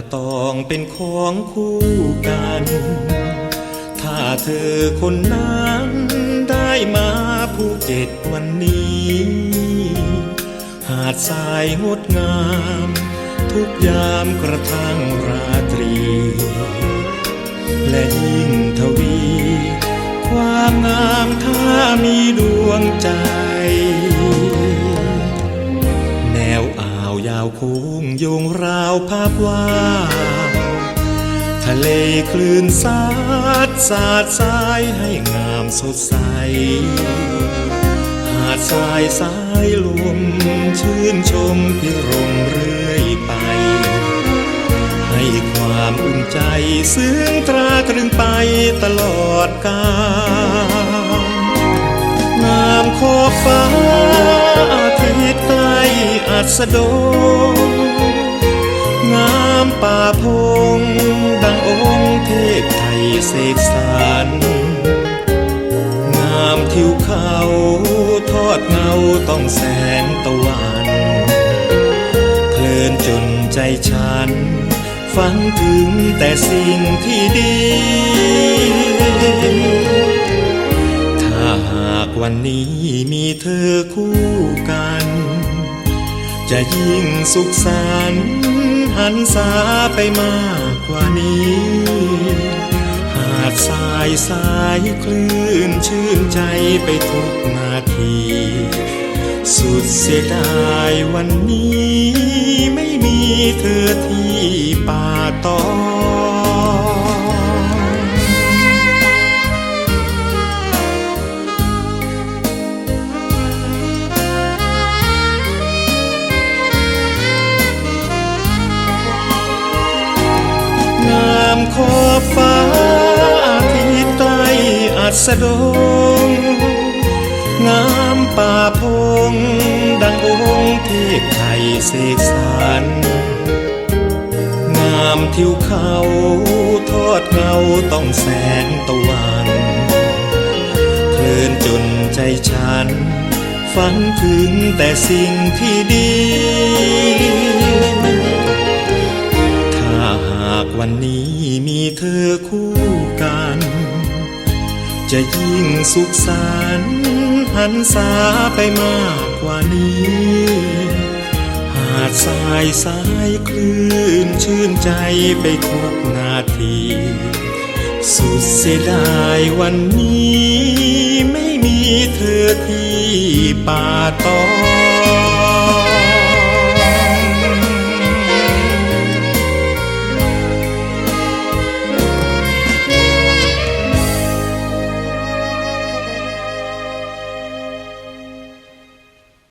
เก็ตป่าตองเป็นของคู่กัน ถ้าเธอคนนั้นได้มาภูเก็ตวันนี้ หาดทรายงดงาม ทุกยามกระทั่งราตรี และยิ่งทวี ความงามถ้ามีดวงใจแนวอ่าวยาวโค้งโยงาวภาพวาดทะเลคลื่นสาดสาดสายให้งามสดใส หาดทรายสายลมชื่นชมพิรมเรื่อยไป ให้ความอุ่นใจซึ้งตราตรึงไปตลอดกาลงามขอบฟ้าอาทิตย์ใกล้อัสดง ป่าพง ดังองค์เทพไทยเสกสรรงามทิวเขาทอดเงาต้องแสงตะวันเพลินจนใจฉัน ฝันถึงแต่สิ่งที่ดี ถ้าหากวันนี้มีเธอคู่กัน จะยิ่งสุขสันต์ หันษาไปมากกว่านี้ หาดทรายสายคลื่นชื่นใจไปทุกนาที สุดเสียดายวันนี้ ไม่มีเธอที่ป่าตองง สดง งามป่าพง ดังองค์เทพไทยเสกสรรงามทิวเขาทอดเงาต้องแสงตะวันเพลินจนใจฉัน ฝันถึงแต่สิ่งที่ดี ถ้าหากวันนี้มีเธอ จะยิ่งสุขสันต์หันษาไปมากกว่านี้ หาดทรายสายคลื่นชื่นใจไปทุกนาที สุดเสียดายวันนี้ ไม่มีเธอที่ป่าตอง